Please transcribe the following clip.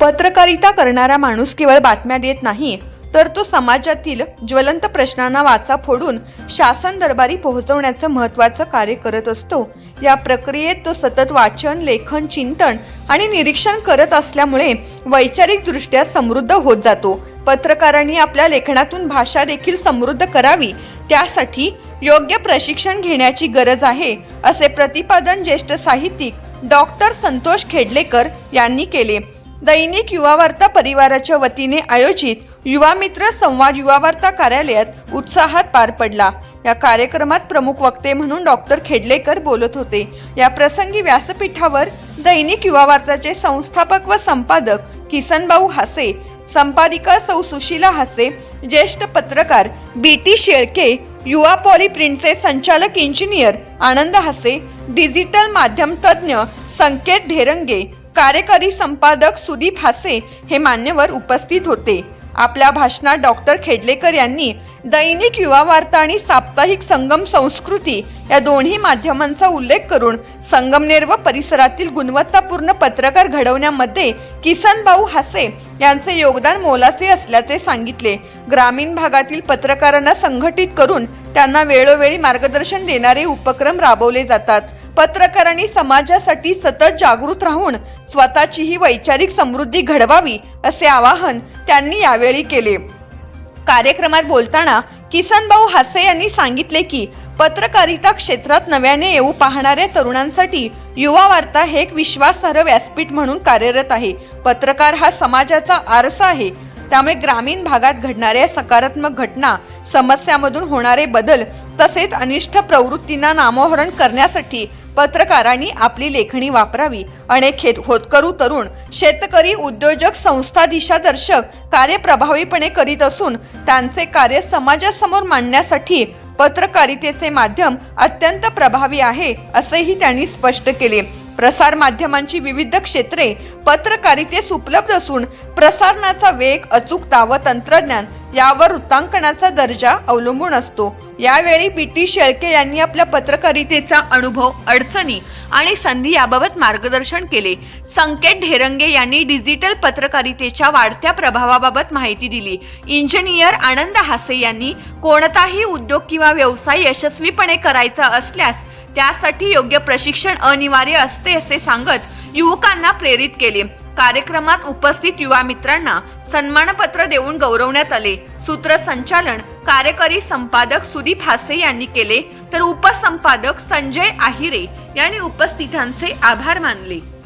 पत्रकारिता करणारा माणूस केवळ बातम्या देत नाही तर तो समाजातील ज्वलंत प्रश्नांना वाचा फोडून शासन दरबारी पोहोचवण्याचं महत्त्वाचं कार्य करत असतो. या प्रक्रियेत तो सतत वाचन लेखन चिंतन आणि निरीक्षण करत असल्यामुळे वैचारिकदृष्ट्या समृद्ध होत जातो. पत्रकारांनी आपल्या लेखनातून भाषा देखील समृद्ध करावी त्यासाठी योग्य प्रशिक्षण घेण्याची गरज आहे असे प्रतिपादन ज्येष्ठ साहित्यिक डॉक्टर संतोष खेडलेकर यांनी केले. दैनिक युवा वार्ता परिवाराच्या वतीने आयोजित युवा मित्र संवाद युवा वार्ता कार्यालयात उत्साहात पार पडला. या कार्यक्रमात प्रमुख वक्ते म्हणून डॉक्टर खेडलेकर बोलत होते. या प्रसंगी व्यासपीठावर दैनिक युवा वार्ताचे संस्थापक व संपादक किसनभाऊ हासे संपादिका सौ सुशीला हासे ज्येष्ठ पत्रकार बी टी शेळके युवा पॉलीप्रिंटचे संचालक इंजिनियर आनंद हासे डिजिटल माध्यम तज्ज्ञ संकेत ढेरंगे कार्यकारी संपादक सुदीप हासे हे मान्यवर उपस्थित होते. आपल्या भाषणात डॉक्टर खेडलेकर यांनी दैनिक युवा वार्ता आणि साप्ताहिक संगम संस्कृती या दोन्ही माध्यमांचा उल्लेख करून संगमनेर व परिसरातील गुणवत्तापूर्ण पत्रकार घडवण्यामध्ये किसन भाऊ हासे यांचे योगदान मोलाचे असल्याचे सांगितले. ग्रामीण भागातील पत्रकारांना संघटित करून त्यांना वेळोवेळी मार्गदर्शन देणारे उपक्रम राबवले जातात. पत्रकारांनी समाजासाठी सतत जागृत राहून स्वतःचीही वैचारिक समृद्धी घडवावी असे आवाहन त्यांनी यावेळी केले. कार्यक्रमात बोलताना किसनभाऊ हासे यांनी सांगितले की पत्रकारिता क्षेत्रात नव्याने येऊ पाहणाऱ्या तरुणांसाठी युवा वार्ता हे एक विश्वासार्ह व्यासपीठ म्हणून कार्यरत आहे. पत्रकार हा समाजाचा आरसा आहे. त्यामुळे ग्रामीण भागात घडणाऱ्या सकारात्मक घटना समस्यामधून होणारे बदल तसेच अनिष्ट प्रवृत्तींना नामोहरण करण्यासाठी पत्रकारांनी आपली लेखणी वापरावी. अनेक हेत होतकरू तरुण शेतकरी उद्योजक संस्था दिशादर्शक कार्य प्रभावीपणे करीत असून त्यांचे कार्य समाजासमोर मांडण्यासाठी पत्रकारितेचे माध्यम अत्यंत प्रभावी आहे असेही त्यांनी स्पष्ट केले. प्रसार माध्यमांची विविध क्षेत्रे पत्रकारितेस उपलब्ध असून प्रसारणाचा वेग अचूकता व तंत्रज्ञान यावर वृत्तांकनाचा दर्जा अवलंबून असतो. यावेळी बी टी शेळके यांनी आपल्या पत्रकारितेचा अनुभव अडचणी आणि संधी याबाबत मार्गदर्शन केले. संकेत ढेरंगे यांनी डिजिटल पत्रकारितेच्या वाढत्या प्रभावाबाबत माहिती दिली. इंजिनियर आनंद हासे यांनी कोणताही उद्योग किंवा व्यवसाय यशस्वीपणे करायचा असल्यास त्यासाठी योग्य प्रशिक्षण अनिवार्य असते असे सांगत युवकांना प्रेरित केले. कार्यक्रमात उपस्थित युवा मित्रांना सन्मानपत्र देऊन गौरवण्यात आले. सूत्रसंचालन कार्यकारी संपादक सुदीप हासे यांनी केले. तर उपसंपादक संजय आहिरे यांनी उपस्थितांचे आभार मानले.